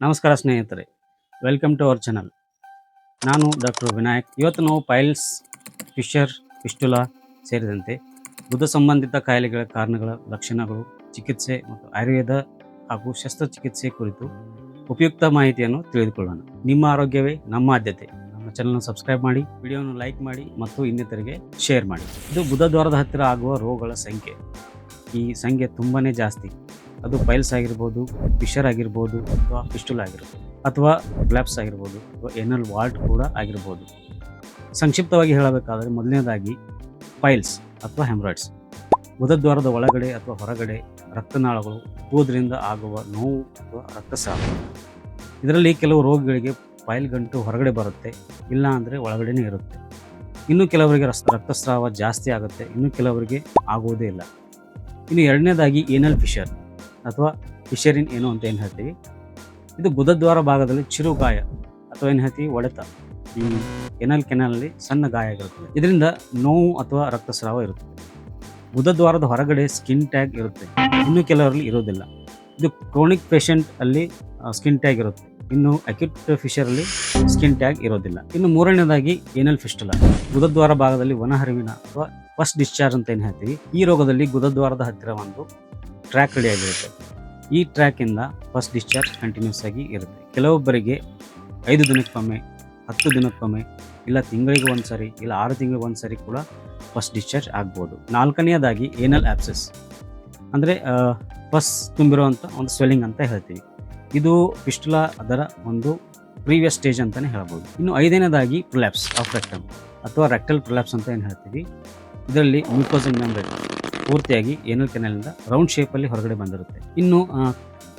ನಮಸ್ಕಾರ ಸ್ನೇಹಿತರೆ welcome to our channel ನಾನು ಡಾಕ್ಟರ್ ವಿನಾಯಕ್ ಇವತ್ತು ನಾವು ಪೈಲ್ಸ್ ಫಿಶರ್ ಫಿಸ್ಟುಲಾ ಸೇರಿದಂತೆ ಬುದ್ಧ ಸಂಬಂಧಿತ ಕಾಯಿಲೆಗಳ ಕಾರಣಗಳ ಲಕ್ಷಣಗಳು, ಚಿಕಿತ್ಸೆ ಮತ್ತು ಆಯುರ್ವೇದ ಹಾಗೂ ಶಸ್ತ್ರಚಿಕಿತ್ಸೆ ಕುರಿತು ಉಪಯುಕ್ತ ಮಾಹಿತಿಯನ್ನು ತಿಳಿದುಕೊಳ್ಳೋಣ. ನಿಮ್ಮ ಆರೋಗ್ಯವೇ ನಮ್ಮ ಆದ್ಯತೆ. ನಮ್ಮ ಚಾನಲ್ನ ಸಬ್ಸ್ಕ್ರೈಬ್ ಮಾಡಿ ವಿಡಿಯೋವನ್ನು ಲೈಕ್ ಮಾಡಿ ಮತ್ತು ಇನ್ನಿತರಿಗೆ ಶೇರ್ ಮಾಡಿ. ಇದು ಬುಧ ದ್ವಾರದ ಹತ್ತಿರ ಆಗುವ ರೋಗಗಳ ಸಂಖ್ಯೆ. ಈ ಸಂಖ್ಯೆ ತುಂಬಾ ಜಾಸ್ತಿ. ಅದು ಪೈಲ್ಸ್ ಆಗಿರ್ಬೋದು, ಫಿಶರ್ ಆಗಿರ್ಬೋದು, ಅಥವಾ ಪಿಸ್ಟುಲ್ ಆಗಿರ್ಬೋದು ಅಥವಾ ಗ್ಲಾಪ್ಸ್ ಆಗಿರ್ಬೋದು, ಅಥವಾ ಎನಲ್ ವಾಲ್ಟ್ ಕೂಡ ಆಗಿರ್ಬೋದು. ಸಂಕ್ಷಿಪ್ತವಾಗಿ ಹೇಳಬೇಕಾದರೆ ಮೊದಲನೇದಾಗಿ ಪೈಲ್ಸ್ ಅಥವಾ ಹೆಮ್ರಾಯ್ಡ್ಸ್ ಮುದದ್ವಾರದ ಒಳಗಡೆ ಅಥವಾ ಹೊರಗಡೆ ರಕ್ತನಾಳಗಳು ಕೂದರಿಂದ ಆಗುವ ನೋವು ಅಥವಾ ರಕ್ತಸ್ರಾವ. ಇದರಲ್ಲಿ ಕೆಲವು ರೋಗಿಗಳಿಗೆ ಪೈಲ್ ಗಂಟು ಹೊರಗಡೆ ಬರುತ್ತೆ, ಇಲ್ಲ ಅಂದರೆ ಒಳಗಡೆನೇ ಇರುತ್ತೆ. ಇನ್ನು ಕೆಲವರಿಗೆ ರಸ್ ರಕ್ತಸ್ರಾವ ಜಾಸ್ತಿ ಆಗುತ್ತೆ, ಇನ್ನು ಕೆಲವರಿಗೆ ಆಗುವುದೇ ಇಲ್ಲ. ಇನ್ನು ಎರಡನೇದಾಗಿ ಏನಲ್ ಫಿಶರ್. ಅಥವಾ ಫಿಶರಿನ್ ಏನು ಅಂತ ಏನು ಹೇಳ್ತೀವಿ? ಇದು ಬುಧದ್ವಾರ ಭಾಗದಲ್ಲಿ ಚಿರು ಗಾಯ ಅಥವಾ ಏನು ಹೇಳ್ತೀವಿ? ಒಡೆತ. ಕೆನಲ್ ಕೆನಲ್ನಲ್ಲಿ ಸಣ್ಣ ಗಾಯ ಆಗಿರುತ್ತದೆ. ಇದರಿಂದ ನೋವು ಅಥವಾ ರಕ್ತಸ್ರಾವ ಇರುತ್ತದೆ ಬುಧದ್ವಾರದ ಹೊರಗಡೆ ಸ್ಕಿನ್ ಟ್ಯಾಗ್ ಇರುತ್ತೆ. ಇನ್ನು ಕೆಲವರಲ್ಲಿ ಇರೋದಿಲ್ಲ. ಇದು ಕ್ರೋನಿಕ್ ಪೇಷಂಟ್ ಅಲ್ಲಿ ಸ್ಕಿನ್ ಟ್ಯಾಗ್ ಇರುತ್ತೆ. ಇನ್ನು ಅಕ್ಯೂಟ್ ಫಿಶರಲ್ಲಿ ಸ್ಕಿನ್ ಟ್ಯಾಗ್ ಇರೋದಿಲ್ಲ. ಇನ್ನು ಮೂರನೇದಾಗಿ ಏನಲ್ ಫಿಸ್ಟುಲ. ಗುದದ್ವಾರ ಭಾಗದಲ್ಲಿ ವನಹರಿವಿನ ಅಥವಾ ಫಸ್ಟ್ ಡಿಸ್ಚಾರ್ಜ್ ಅಂತ ಏನು ಹೇಳ್ತೀವಿ? ಈ ರೋಗದಲ್ಲಿ ಗುದದ್ವಾರದ ಹತ್ತಿರ ಒಂದು ಟ್ರ್ಯಾಕ್ ರೆಡಿ ಆಗಿರುತ್ತೆ. ಈ ಟ್ರ್ಯಾಕಿಂದ ಫಸ್ಟ್ ಡಿಸ್ಚಾರ್ಜ್ ಕಂಟಿನ್ಯೂಸ್ ಆಗಿ ಇರುತ್ತೆ. ಕೆಲವೊಬ್ಬರಿಗೆ ಐದು ದಿನಕ್ಕೊಮ್ಮೆ, ಹತ್ತು ದಿನಕ್ಕೊಮ್ಮೆ, ಇಲ್ಲ ತಿಂಗಳಿಗೆ ಒಂದು ಸರಿ ಇಲ್ಲ ಆರು ತಿಂಗಳಿಗೆ ಒಂದು ಕೂಡ ಫಸ್ಟ್ ಡಿಸ್ಚಾರ್ಜ್ ಆಗ್ಬೋದು. ನಾಲ್ಕನೆಯದಾಗಿ ಏನಲ್ ಆ್ಯಪ್ಸಸ್ ಅಂದರೆ ಫಸ್ ತುಂಬಿರುವಂಥ ಒಂದು ಸ್ವೆಲ್ಲಿಂಗ್ ಅಂತ ಹೇಳ್ತೀವಿ. ಇದು ಪಿಸ್ಟುಲಾ ಅದರ ಒಂದು ಪ್ರೀವಿಯಸ್ ಸ್ಟೇಜ್ ಅಂತಲೇ ಹೇಳ್ಬೋದು. ಇನ್ನು ಐದನೇದಾಗಿ ಪ್ರೊಲ್ಯಾಪ್ಸ್ ಆಫ್ ರೆಕ್ಟಮ್ ಅಥವಾ ರೆಕ್ಟಲ್ ಪ್ರೊಲ್ಯಾಪ್ಸ್ ಅಂತ ಏನು ಹೇಳ್ತೀವಿ? ಇದರಲ್ಲಿ ಮ್ಯೂಕೋಸಿನ್ ಮೆಂಬ್ರೇನ್ ಪೂರ್ತಿಯಾಗಿ ಏನಲ್ ಕೆನಲ್ನಿಂದ ರೌಂಡ್ ಶೇಪಲ್ಲಿ ಹೊರಗಡೆ ಬಂದಿರುತ್ತೆ. ಇನ್ನು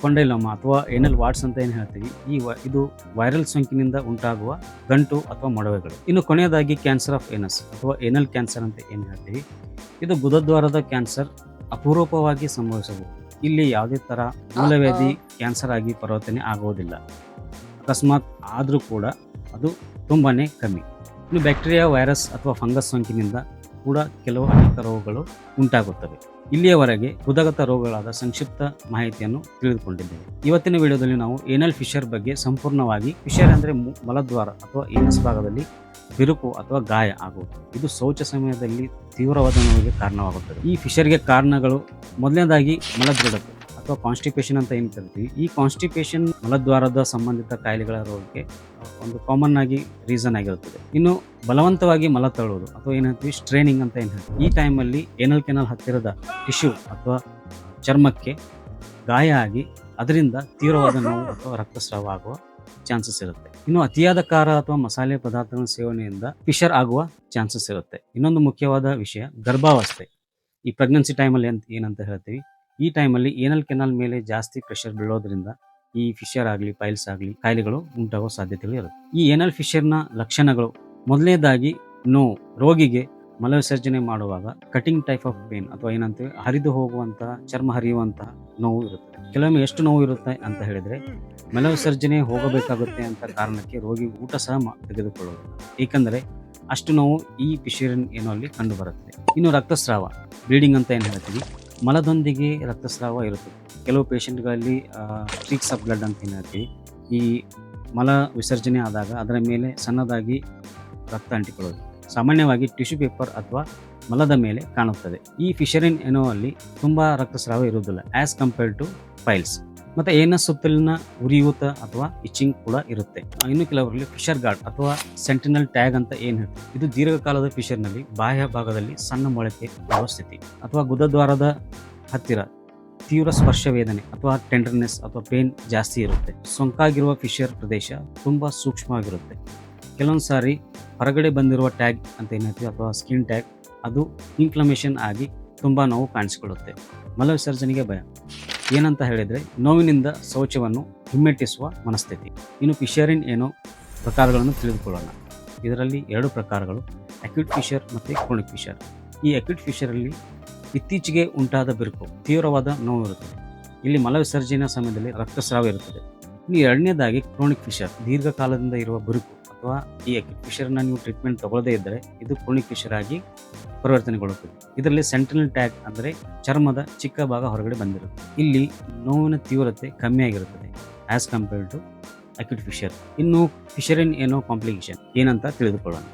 ಕೊಂಡೈಲೋಮ ಅಥವಾ ಎನಲ್ ವಾಟ್ಸ್ ಅಂತ ಏನು ಹೇಳ್ತೀವಿ, ಈ ಇದು ವೈರಲ್ ಸೋಂಕಿನಿಂದ ಉಂಟಾಗುವ ಗಂಟು ಅಥವಾ ಮೊಡವೆಗಳು. ಇನ್ನು ಕೊನೆಯದಾಗಿ ಕ್ಯಾನ್ಸರ್ ಆಫ್ ಎನಸ್ ಅಥವಾ ಎನಲ್ ಕ್ಯಾನ್ಸರ್ ಅಂತ ಏನು ಹೇಳ್ತೀವಿ, ಇದು ಬುಧದ್ವಾರದ ಕ್ಯಾನ್ಸರ್ ಅಪರೂಪವಾಗಿ ಸಂಭವಿಸಬಹುದು. ಇಲ್ಲಿ ಯಾವುದೇ ಥರ ಮೂಲವ್ಯಾಧಿ ಕ್ಯಾನ್ಸರ್ ಆಗಿ ಪರಿವರ್ತನೆ ಆಗುವುದಿಲ್ಲ. ಅಕಸ್ಮಾತ್ ಆದರೂ ಕೂಡ ಅದು ತುಂಬಾ ಕಮ್ಮಿ. ಇನ್ನು ಬ್ಯಾಕ್ಟೀರಿಯಾ ವೈರಸ್ ಅಥವಾ ಫಂಗಸ್ ಸೋಂಕಿನಿಂದ ಕೂಡ ಕೆಲವು ಅನೇಕ ರೋಗಗಳು ಉಂಟಾಗುತ್ತವೆ. ಇಲ್ಲಿಯವರೆಗೆ ಹೃದಗತ ರೋಗಗಳಾದ ಸಂಕ್ಷಿಪ್ತ ಮಾಹಿತಿಯನ್ನು ತಿಳಿದುಕೊಂಡಿದ್ದೇವೆ. ಇವತ್ತಿನ ವಿಡಿಯೋದಲ್ಲಿ ನಾವು ಏನಲ್ ಫಿಶರ್ ಬಗ್ಗೆ ಸಂಪೂರ್ಣವಾಗಿ ಫಿಶರ್ ಅಂದರೆ ಮಲದ್ವಾರ ಅಥವಾ ಏನಸ್ ಭಾಗದಲ್ಲಿ ಬಿರುಕು ಅಥವಾ ಗಾಯ ಆಗುವುದು. ಇದು ಶೌಚ ಸಮಯದಲ್ಲಿ ತೀವ್ರವಾದ ನೋವಿಗೆ ಕಾರಣವಾಗುತ್ತದೆ. ಈ ಫಿಶರ್ಗೆ ಕಾರಣಗಳು ಮೊದಲನೇದಾಗಿ ಮಲದೃಢತೆ ಅಥವಾ ಕಾನ್ಸ್ಟಿಪೇಷನ್ ಅಂತ ಏನು ಕರಿತೀವಿ? ಈ ಕಾನ್ಸ್ಟಿಪೇಷನ್ ಮಲದ್ವಾರದ ಸಂಬಂಧಿತ ಕಾಯಿಲೆಗಳ ರೋಗಕ್ಕೆ ಒಂದು ಕಾಮನ್ ಆಗಿ ರೀಸನ್ ಆಗಿರುತ್ತದೆ. ಇನ್ನು ಬಲವಂತವಾಗಿ ಮಲ ತಳ್ಳುವುದು ಅಥವಾ ಏನು ಹೇಳ್ತೀವಿ? ಸ್ಟ್ರೈನಿಂಗ್ ಅಂತ ಏನು ಹೇಳ್ತೀವಿ? ಈ ಟೈಮಲ್ಲಿ ಏನಲ್ ಕೆನಲ್ ಹತ್ತಿರದ ಟಿಶ್ಯೂ ಅಥವಾ ಚರ್ಮಕ್ಕೆ ಗಾಯ ಆಗಿ ಅದರಿಂದ ತೀವ್ರವಾದ ನೋವು ಅಥವಾ ರಕ್ತಸ್ರಾವ ಆಗುವ ಚಾನ್ಸಸ್ ಇರುತ್ತೆ. ಇನ್ನು ಅತಿಯಾದ ಖಾರ ಅಥವಾ ಮಸಾಲೆ ಪದಾರ್ಥಗಳ ಸೇವನೆಯಿಂದ ಫಿಶರ್ ಆಗುವ ಚಾನ್ಸಸ್ ಇರುತ್ತೆ. ಇನ್ನೊಂದು ಮುಖ್ಯವಾದ ವಿಷಯ ಗರ್ಭಾವಸ್ಥೆ. ಈ ಪ್ರೆಗ್ನೆನ್ಸಿ ಟೈಮಲ್ಲಿ ಅಂತ ಏನಂತ ಹೇಳ್ತೀವಿ? ಈ ಟೈಮಲ್ಲಿ ಏನಲ್ ಕೆನಲ್ ಮೇಲೆ ಜಾಸ್ತಿ ಪ್ರೆಷರ್ ಬೀಳೋದ್ರಿಂದ ಈ ಫಿಶರ್ ಆಗಲಿ ಪೈಲ್ಸ್ ಆಗಲಿ ಕಾಯಿಲೆಗಳು ಉಂಟಾಗೋ ಸಾಧ್ಯತೆಗಳು ಇರುತ್ತೆ. ಈ ಏನಲ್ ಫಿಶರ್ನ ಲಕ್ಷಣಗಳು ಮೊದಲನೇದಾಗಿ ನೋವು ರೋಗಿಗೆ ಮಲವಿಸರ್ಜನೆ ಮಾಡುವಾಗ ಕಟಿಂಗ್ ಟೈಪ್ ಆಫ್ ಪೇನ್ ಅಥವಾ ಏನಂತೀವಿ ಹರಿದು ಹೋಗುವಂತಹ ಚರ್ಮ ಹರಿಯುವಂತಹ ನೋವು ಇರುತ್ತೆ. ಕೆಲವೊಮ್ಮೆ ಎಷ್ಟು ನೋವು ಇರುತ್ತೆ ಅಂತ ಹೇಳಿದ್ರೆ ಮಲವಿಸರ್ಜನೆ ಹೋಗಬೇಕಾಗುತ್ತೆ ಅಂತ ಕಾರಣಕ್ಕೆ ರೋಗಿ ಊಟ ಸಹ ತೆಗೆದುಕೊಳ್ಳುವುದಿಲ್ಲ ಏಕೆಂದರೆ ಅಷ್ಟು ನೋವು ಈ ಫಿಶರ್ ಏನೋ ಅಲ್ಲಿ ಕಂಡು ಬರುತ್ತೆ ಇನ್ನು ರಕ್ತಸ್ರಾವ ಬ್ಲೀಡಿಂಗ್ ಅಂತ ಏನು ಹೇಳ್ತೀವಿ? ಮಲದೊಂದಿಗೆ ರಕ್ತಸ್ರಾವ ಇರುತ್ತದೆ ಕೆಲವು ಪೇಷಂಟ್ಗಳಲ್ಲಿ ಸ್ಟ್ರೀಕ್ಸ್ ಆಫ್ ಬ್ಲಡ್ ಅಂತ ಏನಾಗ್ತೀವಿ ಈ ಮಲ ವಿಸರ್ಜನೆ ಆದಾಗ ಅದರ ಮೇಲೆ ಸಣ್ಣದಾಗಿ ರಕ್ತ ಅಂಟಿಕೊಳ್ಳೋದು. ಸಾಮಾನ್ಯವಾಗಿ ಟಿಶ್ಯೂ ಪೇಪರ್ ಅಥವಾ ಮಲದ ಮೇಲೆ ಕಾಣುತ್ತದೆ. ಈ ಫಿಶರಿನ್ ಏನೋ ಅಲ್ಲಿ ತುಂಬ ರಕ್ತಸ್ರಾವ ಇರುವುದಿಲ್ಲ ಆ್ಯಸ್ ಕಂಪೇರ್ಡ್ ಟು ಫೈಲ್ಸ್ ಮತ್ತು ಏನ ಸುತ್ತಲಿನ ಉರಿಯೂತ ಅಥವಾ ಇಚಿಂಗ್ ಕೂಡ ಇರುತ್ತೆ. ಇನ್ನು ಕೆಲವರಲ್ಲಿ ಫಿಶರ್ ಗಾರ್ಡ್ ಅಥವಾ ಸೆಂಟಿನಲ್ ಟ್ಯಾಗ್ ಅಂತ ಏನು ಹೇಳ್ತಾರೆ ಇದು ದೀರ್ಘಕಾಲದ ಫಿಶರ್ನಲ್ಲಿ ಬಾಹ್ಯ ಭಾಗದಲ್ಲಿ ಸಣ್ಣ ಮೊಳಕೆ ಸ್ಥಿತಿ. ಅಥವಾ ಗುದದ್ವಾರದ ಹತ್ತಿರ ತೀವ್ರ ಸ್ಪರ್ಶ ವೇದನೆ ಅಥವಾ ಟೆಂಡರ್ನೆಸ್ ಅಥವಾ ಪೇನ್ ಜಾಸ್ತಿ ಇರುತ್ತೆ. ಸೊಂಕಾಗಿರುವ ಫಿಶರ್ ಪ್ರದೇಶ ತುಂಬ ಸೂಕ್ಷ್ಮವಾಗಿರುತ್ತೆ. ಕೆಲವೊಂದು ಸಾರಿ ಹೊರಗಡೆ ಬಂದಿರುವ ಟ್ಯಾಗ್ ಅಂತ ಏನು ಹೇಳ್ತೀವಿ? ಅಥವಾ ಸ್ಕಿನ್ ಟ್ಯಾಗ್ ಅದು ಇನ್ಫ್ಲಮೇಷನ್ ಆಗಿ ತುಂಬ ನೋವು ಕಾಣಿಸಿಕೊಳ್ಳುತ್ತೆ. ಮಲವಿಸರ್ಜನೆಗೆ ಭಯ. ಏನಂತ ಹೇಳಿದರೆ ನೋವಿನಿಂದ ಶೌಚವನ್ನು ಹಿಮ್ಮೆಟ್ಟಿಸುವ ಮನಸ್ಥಿತಿ. ಇನ್ನು ಫಿಶರಿನ್ ಏನೋ ಪ್ರಕಾರಗಳನ್ನು ತಿಳಿದುಕೊಳ್ಳೋಣ. ಇದರಲ್ಲಿ ಎರಡು ಪ್ರಕಾರಗಳು ಅಕ್ಯೂಟ್ ಫಿಶರ್ ಮತ್ತು ಕ್ರೋನಿಕ್ ಫಿಶರ್ ಈ ಅಕ್ಯೂಟ್ ಫಿಶರಲ್ಲಿ ಇತ್ತೀಚೆಗೆ ಉಂಟಾದ ಬಿರುಕು, ತೀವ್ರವಾದ ನೋವು ಇರುತ್ತದೆ. ಇಲ್ಲಿ ಮಲವಿಸರ್ಜನೆಯ ಸಮಯದಲ್ಲಿ ರಕ್ತಸ್ರಾವ ಇರುತ್ತದೆ. ಇನ್ನು ಎರಡನೇದಾಗಿ ಕ್ರೋನಿಕ್ ಫಿಶರ್ ದೀರ್ಘಕಾಲದಿಂದ ಇರುವ ಬಿರುಕು. ಅಥವಾ ಈ ಅಕ್ಯೂಟ್ ಫಿಶರ್ನ ನೀವು ಟ್ರೀಟ್ಮೆಂಟ್ ತಗೊಳ್ಳದೇ ಇದ್ದರೆ ಇದು ಕ್ರೋನಿಕ್ ಆಗಿ ಪರಿವರ್ತನೆಗೊಳ್ಳುತ್ತದೆ. ಇದರಲ್ಲಿ ಸೆಂಟ್ರಲ್ ಟ್ಯಾಗ್ ಅಂದರೆ ಚರ್ಮದ ಚಿಕ್ಕ ಭಾಗ ಹೊರಗಡೆ ಬಂದಿರುತ್ತೆ. ಇಲ್ಲಿ ನೋವಿನ ತೀವ್ರತೆ ಕಮ್ಮಿ ಆಗಿರುತ್ತದೆ as compared to acute fissure ಇನ್ನು ಫಿಶರಿನ್ ಏನೋ ಕಾಂಪ್ಲಿಕೇಶನ್ ಏನಂತ ತಿಳಿದುಕೊಳ್ಳೋಣ.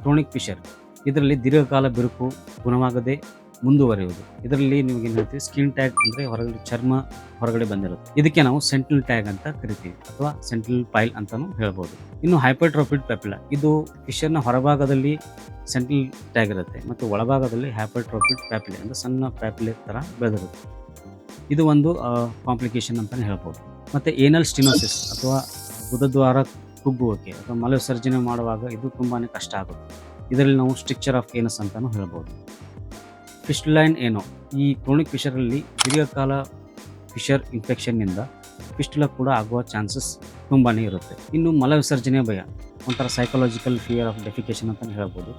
ಕ್ರೋನಿಕ್ ಫಿಶರ್ ಇದರಲ್ಲಿ ದೀರ್ಘಕಾಲ ಬಿರುಕು ಗುಣವಾಗದೆ ಮುಂದುವರಿಯುವುದು. ಇದರಲ್ಲಿ ನಿಮಗೆ ಏನು ಹೇಳ್ತೀವಿ? ಸ್ಕಿನ್ ಟ್ಯಾಗ್ ಅಂದರೆ ಹೊರಗಡೆ ಚರ್ಮ ಹೊರಗಡೆ ಬಂದಿರುತ್ತೆ. ಇದಕ್ಕೆ ನಾವು ಸೆಂಟ್ರಲ್ ಟ್ಯಾಗ್ ಅಂತ ಕರಿತೀವಿ ಅಥವಾ ಸೆಂಟ್ರಲ್ ಪೈಲ್ ಅಂತಾನು ಹೇಳ್ಬೋದು. ಇನ್ನು ಹೈಪರ್ಟ್ರೋಫಿಡ್ ಪೆಪ್ಲ ಇದು ಫಿಶರ್ನ ಹೊರಭಾಗದಲ್ಲಿ ಸೆಂಟ್ರಲ್ ಟ್ಯಾಗ್ ಇರುತ್ತೆ ಮತ್ತು ಒಳಭಾಗದಲ್ಲಿ ಹೈಪರ್ಟ್ರೋಫಿಡ್ ಪ್ಯಾಪಿಲೆ ಅಂದ್ರೆ ಸಣ್ಣ ಪ್ಯಾಪಿಲೆ ಥರ ಬೆಳೆದಿರುತ್ತೆ. ಇದು ಒಂದು ಕಾಂಪ್ಲಿಕೇಶನ್ ಅಂತಲೇ ಹೇಳ್ಬೋದು. ಮತ್ತು ಏನಲ್ ಸ್ಟಿನೋಸಿಸ್ ಅಥವಾ ಗುದದ್ವಾರ ಕುಗ್ಗುವಿಕೆ ಅಥವಾ ಮಲವಿಸರ್ಜನೆ ಮಾಡುವಾಗ ಇದು ತುಂಬಾ ಕಷ್ಟ ಆಗುತ್ತೆ. ಇದರಲ್ಲಿ ನಾವು ಸ್ಟ್ರಿಕ್ಚರ್ ಆಫ್ ಏನಸ್ ಅಂತಲೂ ಹೇಳ್ಬೋದು. ಫಿಸ್ಟುಲೈನ್ ಏನೋ ಈ ಕ್ರೋನಿಕ್ ಫಿಶರಲ್ಲಿ ದೀರ್ಘಕಾಲ ಫಿಶರ್ ಇನ್ಫೆಕ್ಷನ್ನಿಂದ ಫಿಸ್ಟುಲ ಕೂಡ ಆಗುವ ಚಾನ್ಸಸ್ ತುಂಬಾ ಇರುತ್ತೆ. ಇನ್ನು ಮಲವಿಸರ್ಜನೆ ಭಯ, ಒಂಥರ ಸೈಕಾಲಜಿಕಲ್ ಫಿಯರ್ ಆಫ್ ಡೆಫಿಕೇಶನ್ ಅಂತಲೇ ಹೇಳ್ಬೋದು.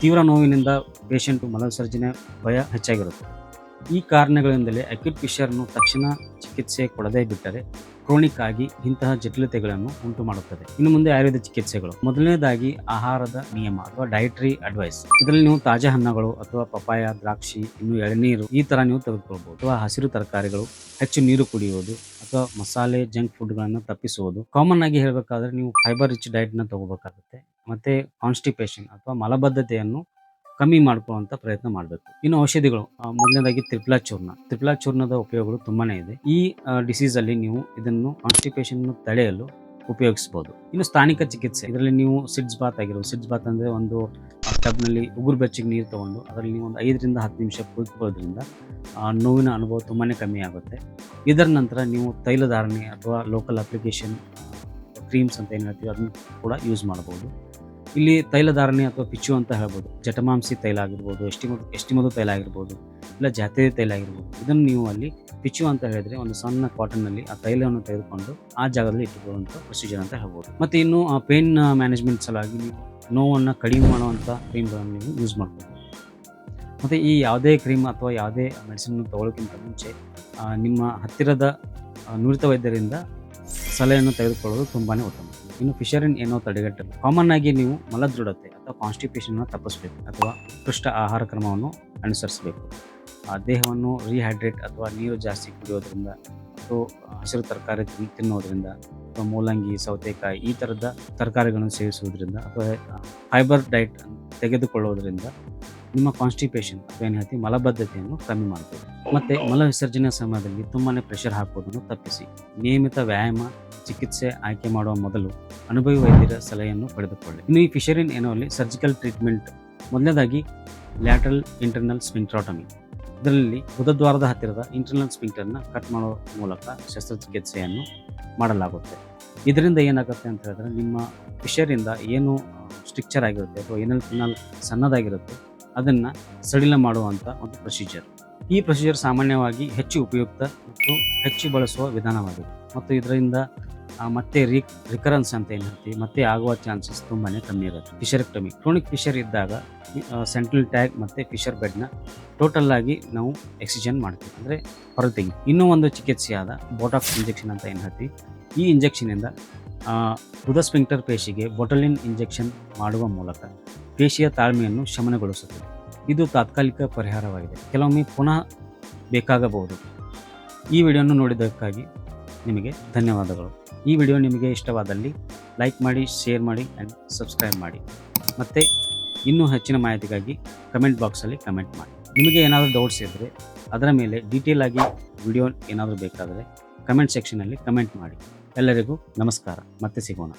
ತೀವ್ರ ನೋವಿನಿಂದ ಪೇಷಂಟು ಮಲವಿಸರ್ಜನೆ ಭಯ ಹೆಚ್ಚಾಗಿರುತ್ತೆ. ಈ ಕಾರಣಗಳಿಂದಲೇ ಅಕ್ಯೂಟ್ ಫಿಶರ್ನು ತಕ್ಷಣ ಚಿಕಿತ್ಸೆ ಕೊಡದೇ ಬಿಟ್ಟರೆ ಕ್ರೋನಿಕ್ ಆಗಿ ಇಂತಹ ಜಟಿಲತೆಗಳನ್ನು ಉಂಟು ಮಾಡುತ್ತದೆ. ಇನ್ನು ಮುಂದೆ ಆಯುರ್ವೇದ ಚಿಕಿತ್ಸೆಗಳು. ಮೊದಲನೇದಾಗಿ ಆಹಾರದ ನಿಯಮ ಅಥವಾ ಡಯಟ್ರಿ ಅಡ್ವೈಸ್ ಇದರಲ್ಲಿ ನೀವು ತಾಜಾ ಹಣ್ಣುಗಳು ಅಥವಾ ಪಪಾಯ ದ್ರಾಕ್ಷಿ, ಇನ್ನು ಎಳನೀರು ಈ ತರ ನೀವು ತೆಗೆದುಕೊಳ್ಬಹುದು. ಅಥವಾ ಹಸಿರು ತರಕಾರಿಗಳು, ಹೆಚ್ಚು ನೀರು ಕುಡಿಯುವುದು ಅಥವಾ ಮಸಾಲೆ ಜಂಕ್ ಫುಡ್ಗಳನ್ನು ತಪ್ಪಿಸುವುದು. ಕಾಮನ್ ಆಗಿ ಹೇಳಬೇಕಾದ್ರೆ ನೀವು ಫೈಬರ್ ರಿಚ್ ಡಯಟ್ನ ತಗೋಬೇಕಾಗುತ್ತೆ. ಮತ್ತೆ ಕಾನ್ಸ್ಟಿಪೇಷನ್ ಅಥವಾ ಮಲಬದ್ಧತೆಯನ್ನು ಕಮ್ಮಿ ಮಾಡ್ಕೊಳ್ಳುವಂತ ಪ್ರಯತ್ನ ಮಾಡಬೇಕು. ಇನ್ನು ಔಷಧಿಗಳು ಮೊದಲನೇದಾಗಿ ತ್ರಿಪ್ಲಾ ಚೂರ್ಣ. ತ್ರಿಪ್ಲಾ ಚೂರ್ಣದ ಉಪಯೋಗಗಳು ತುಂಬಾನೇ ಇದೆ. ಈ ಡಿಸೀಸ್ ಅಲ್ಲಿ ನೀವು ಇದನ್ನು ಕಾನ್ಸ್ಟಿಪೇಷನ್ ತಡೆಯಲು ಉಪಯೋಗಿಸಬಹುದು ಇನ್ನು ಸ್ಥಾನಿಕ ಚಿಕಿತ್ಸೆ, ಇದರಲ್ಲಿ ನೀವು ಸಿಡ್ಸ್ ಬಾತ್ ಆಗಿರೋ ಸಿಡ್ಸ್ ಬಾತ್ ಅಂದ್ರೆ ಒಂದು ಟಬ್ನಲ್ಲಿ ಉಗುರು ಬೆಚ್ಚಿಗೆ ನೀರು ತಗೊಂಡು ಅದರಲ್ಲಿ ನೀವು ಒಂದು ಐದರಿಂದ ಹತ್ತು ನಿಮಿಷ ಕುಳಿತುಕೊಳ್ಳೋದ್ರಿಂದ ನೋವಿನ ಅನುಭವ ತುಂಬಾನೇ ಕಮ್ಮಿ ಆಗುತ್ತೆ. ಇದರ ನಂತರ ನೀವು ತೈಲಧಾರಣೆ ಅಥವಾ ಲೋಕಲ್ ಅಪ್ಲಿಕೇಶನ್ ಕ್ರೀಮ್ಸ್ ಅಂತ ಏನು ಹೇಳ್ತೀವಿ, ಅದನ್ನು ಕೂಡ ಯೂಸ್ ಮಾಡಬಹುದು. ಇಲ್ಲಿ ತೈಲಧಾರಣೆ ಅಥವಾ ಪಿಚ್ಚು ಅಂತ ಹೇಳ್ಬೋದು. ಜಟಮಾಂಸಿ ತೈಲ ಆಗಿರ್ಬೋದು ಎಸ್ಟಿಮದು ಎಷ್ಟಿಮದು ತೈಲ ಆಗಿರ್ಬೋದು, ಇಲ್ಲ ಜಾತೇರಿ ತೈಲ ಆಗಿರ್ಬೋದು, ಇದನ್ನು ನೀವು ಅಲ್ಲಿ ಪಿಚ್ಚು ಅಂತ ಹೇಳಿದ್ರೆ ಒಂದು ಸಣ್ಣ ಕಾಟನ್ನಲ್ಲಿ ಆ ತೈಲವನ್ನು ತೆಗೆದುಕೊಂಡು ಆ ಜಾಗದಲ್ಲಿ ಇಟ್ಟುಕೊಳ್ಳುವಂಥ ಪ್ರೊಸೀಜರ್ ಅಂತ ಹೇಳ್ಬೋದು. ಮತ್ತು ಇನ್ನು, ಆ ಪೇನ್ ಮ್ಯಾನೇಜ್ಮೆಂಟ್ ಸಲುವಾಗಿ ನೀವು ನೋವನ್ನು ಕಡಿಮೆ ಮಾಡುವಂಥ ಕ್ರೀಮ್ಗಳನ್ನು ನೀವು ಯೂಸ್ ಮಾಡ್ಬೋದು. ಮತ್ತು ಈ ಯಾವುದೇ ಕ್ರೀಮ್ ಅಥವಾ ಯಾವುದೇ ಮೆಡಿಸಿನ್ ತಗೊಳ್ಳೋಕ್ಕಿಂತ ಮುಂಚೆ ನಿಮ್ಮ ಹತ್ತಿರದ ನುರಿತ ವೈದ್ಯರಿಂದ ಸಲಹೆಯನ್ನು ತೆಗೆದುಕೊಳ್ಳೋದು ತುಂಬಾ ಉತ್ತಮ. ಇನ್ನು ಫಿಶರಿನ್ ಏನೋ ತಡೆಗಟ್ಟಲು. ಕಾಮನ್ ಆಗಿ ನೀವು ಮಲದೃಢತೆ ಅಥವಾ ಕಾನ್ಸ್ಟಿಪೇಷನ್ನ ತಪ್ಪಿಸಬೇಕು ಅಥವಾ ಉತ್ಕೃಷ್ಟ ಆಹಾರ ಕ್ರಮವನ್ನು ಅನುಸರಿಸಬೇಕು. ಆ ದೇಹವನ್ನು ರೀಹೈಡ್ರೇಟ್ ಅಥವಾ ನೀರು ಜಾಸ್ತಿ ಕುಡಿಯೋದ್ರಿಂದ ಅಥವಾ ಹಸಿರು ತರಕಾರಿ ತಿನ್- ತಿನ್ನೋದ್ರಿಂದ ಅಥವಾ ಮೂಲಂಗಿ, ಸೌತೆಕಾಯಿ ಈ ಥರದ ತರಕಾರಿಗಳನ್ನು ಸೇವಿಸುವುದರಿಂದ ಅಥವಾ ಫೈಬರ್ ಡೈಟ್ ತೆಗೆದುಕೊಳ್ಳೋದ್ರಿಂದ ನಿಮ್ಮ ಕಾನ್ಸ್ಟಿಪೇಷನ್ ಏನು ಹೇಳ್ತೀವಿ ಮಲಬದ್ಧತೆಯನ್ನು ಕಮ್ಮಿ ಮಾಡ್ಬೋದು ಮತ್ತೆ ಮಲ ವಿಸರ್ಜನೆ ಸಮಯದಲ್ಲಿ ತುಂಬಾನೇ ಪ್ರೆಷರ್ ಹಾಕುವುದನ್ನು ತಪ್ಪಿಸಿ. ನಿಯಮಿತ ವ್ಯಾಯಾಮ ಚಿಕಿತ್ಸೆ ಆಯ್ಕೆ ಮಾಡುವ ಮೊದಲು ಅನುಭವಿ ವೈದ್ಯರ ಸಲಹೆಯನ್ನು ಪಡೆದುಕೊಳ್ಳಿ. ಇನ್ನು ಈ ಫಿಶರಿನ್ ಏನೋಲ್ಲಿ ಸರ್ಜಿಕಲ್ ಟ್ರೀಟ್ಮೆಂಟ್ ಮೊದಲನೇದಾಗಿ ಲ್ಯಾಟ್ರಲ್ ಇಂಟರ್ನಲ್ ಸ್ಪಿಂಕ್ಟ್ರಾಟಮಿ ಇದರಲ್ಲಿ ಬುಧದ್ವಾರದ ಹತ್ತಿರದ ಇಂಟರ್ನಲ್ ಸ್ಪಿಂಕ್ಟರ್ನ ಕಟ್ ಮಾಡುವ ಮೂಲಕ ಶಸ್ತ್ರಚಿಕಿತ್ಸೆಯನ್ನು ಮಾಡಲಾಗುತ್ತೆ. ಇದರಿಂದ ಏನಾಗುತ್ತೆ ಅಂತ ಹೇಳಿದ್ರೆ ನಿಮ್ಮ ಫಿಶರಿಂದ ಏನು ಸ್ಟ್ರಿಕ್ಚರ್ ಆಗಿರುತ್ತೆ ಅಥವಾ ಏನಲ್ ಪಿನಲ್ ಸಣ್ಣದಾಗಿರುತ್ತೆ ಅದನ್ನು ಸಡಿಲ ಮಾಡುವಂಥ ಒಂದು ಪ್ರೊಸೀಜರ್ ಈ ಪ್ರೊಸೀಜರ್ ಸಾಮಾನ್ಯವಾಗಿ ಹೆಚ್ಚು ಉಪಯುಕ್ತ ಮತ್ತು ಹೆಚ್ಚು ಬಳಸುವ ವಿಧಾನವಾಗಿದೆ. ಮತ್ತು ಇದರಿಂದ ಮತ್ತೆ ರಿ ರಿಕರೆನ್ಸ್ ಅಂತ ಏನು ಹೇಳ್ತೀವಿ ಮತ್ತೆ ಆಗುವ ಚಾನ್ಸಸ್ ತುಂಬಾ ಕಮ್ಮಿ ಇರುತ್ತೆ. ಫಿಶರ್ಕ್ಟಮಿ ಕ್ರೋನಿಕ್ ಫಿಶರ್ ಇದ್ದಾಗ ಸೆಂಟ್ರಲ್ ಟ್ಯಾಗ್ ಮತ್ತು ಫಿಶರ್ ಬೆಡ್ನ ಟೋಟಲ್ ಆಗಿ ನಾವು ಎಕ್ಸಿಜನ್ ಮಾಡ್ತೀವಿ. ಅಂದರೆ ಹೊರತೆಗಿ ಇನ್ನೂ ಒಂದು ಚಿಕಿತ್ಸೆಯಾದ ಬೋಟಾಕ್ಸ್ ಇಂಜೆಕ್ಷನ್ ಅಂತ ಏನು ಹೇಳ್ತೀವಿ, ಈ ಇಂಜೆಕ್ಷನಿಂದ ಬುಧ ಸ್ಪಿಂಕ್ಟರ್ ಪೇಶಿಗೆ ಬೊಟಲಿನ್ ಇಂಜೆಕ್ಷನ್ ಮಾಡುವ ಮೂಲಕ ಪೇಶಿಯ ತಾಳ್ಮೆಯನ್ನು ಶಮನಗೊಳಿಸುತ್ತದೆ. ಇದು ತಾತ್ಕಾಲಿಕ ಪರಿಹಾರವಾಗಿದೆ. ಕೆಲವೊಮ್ಮೆ ಪುನಃ ಬೇಕಾಗಬಹುದು. ಈ ವಿಡಿಯೋವನ್ನು ನೋಡಿದ್ದಕ್ಕಾಗಿ ನಿಮಗೆ ಧನ್ಯವಾದಗಳು. ಈ ವಿಡಿಯೋ ನಿಮಗೆ ಇಷ್ಟವಾದಲ್ಲಿ ಲೈಕ್ ಮಾಡಿ, ಶೇರ್ ಮಾಡಿ ಆ್ಯಂಡ್ ಸಬ್ಸ್ಕ್ರೈಬ್ ಮಾಡಿ. ಮತ್ತು ಇನ್ನೂ ಹೆಚ್ಚಿನ ಮಾಹಿತಿಗಾಗಿ ಕಮೆಂಟ್ ಬಾಕ್ಸಲ್ಲಿ ಕಮೆಂಟ್ ಮಾಡಿ. ನಿಮಗೆ ಏನಾದರೂ ಡೌಟ್ಸ್ ಇದ್ದರೆ ಅದರ ಮೇಲೆ ಡೀಟೇಲ್ ಆಗಿ ವಿಡಿಯೋ ಏನಾದರೂ ಬೇಕಾದರೆ ಕಮೆಂಟ್ ಸೆಕ್ಷನಲ್ಲಿ ಕಮೆಂಟ್ ಮಾಡಿ. ಎಲ್ಲರಿಗೂ ನಮಸ್ಕಾರ. ಮತ್ತೆ ಸಿಗೋಣ.